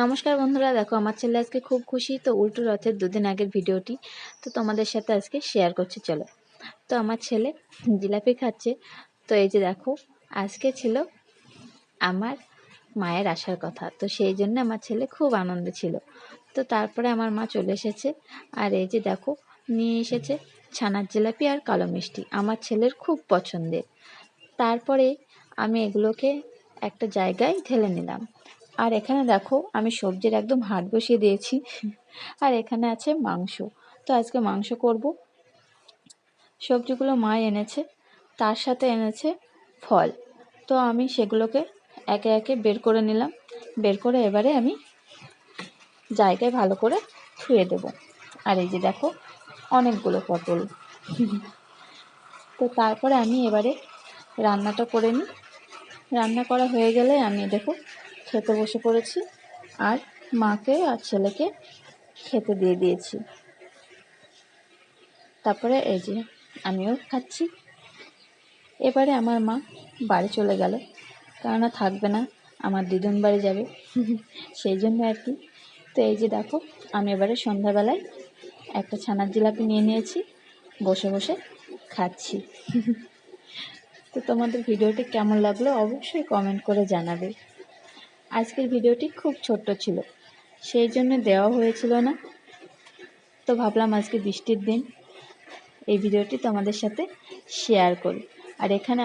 নমস্কার বন্ধুরা, দেখো আমার ছেলে আজকে খুব খুশি, তো উল্টো রথের দুদিন আগের ভিডিওটি তো তোমাদের সাথে আজকে শেয়ার করছে, চলো। তো আমার ছেলে জিলাপি খাচ্ছে, তো এই যে দেখো, আজকে ছিল আমার মায়ের আসার কথা, তো সেই জন্য আমার ছেলে খুব আনন্দে ছিল। তো তারপরে আমার মা চলে এসেছে, আর এই যে দেখো, নিয়ে এসেছে ছানার জিলাপি আর কালো মিষ্টি, আমার ছেলের খুব পছন্দের। তারপরে আমি এগুলোকে একটা জায়গায় ঢেলে নিলাম। আর এখানে দেখো, আমি সবজির একদম হাট বসিয়ে দিয়েছি। আর এখানে আছে মাংস। তো আজকে মাংস করব। সবজিগুলো মা এনেছে, তার সাথে এনেছে ফল। তো আমি সেগুলোকে একে একে বের করে নিলাম। বের করে এবারে আমি জায়গায় ভালো করে ধুয়ে দেব। আর এই যে দেখো, অনেকগুলো পটল। তো তারপরে আমি এবারে রান্নাটা করে নিই। রান্না করা হয়ে গেলে আমি দেখো খেতে বসে পড়েছি আর মাকে আর ছেলেকে খেতে দিয়ে দিয়েছি। তারপরে এই যে আমিও খাচ্ছি। এবারে আমার মা বাড়ি চলে গেল। কেননা থাকবে না, আমার দিদুন বাড়ি যাবে। সেই জন্য আর কি। তো এই যে দেখো, আমি এবারে সন্ধ্যাবেলায় একটা ছানার জিলাপি নিয়ে নিয়েছি, বসে বসে খাচ্ছি। তো তোমাদের ভিডিওটি কেমন লাগল অবশ্যই কমেন্ট করে জানাবে। আজকের ভিডিওটি খুব ছোট্ট ছিল। সেই জন্য দেওয়া হয়েছিল না। তো ভাবলাম আজকে বৃষ্টির দিন। এই ভিডিওটি তোমাদের সাথে শেয়ার করি। আর এখানে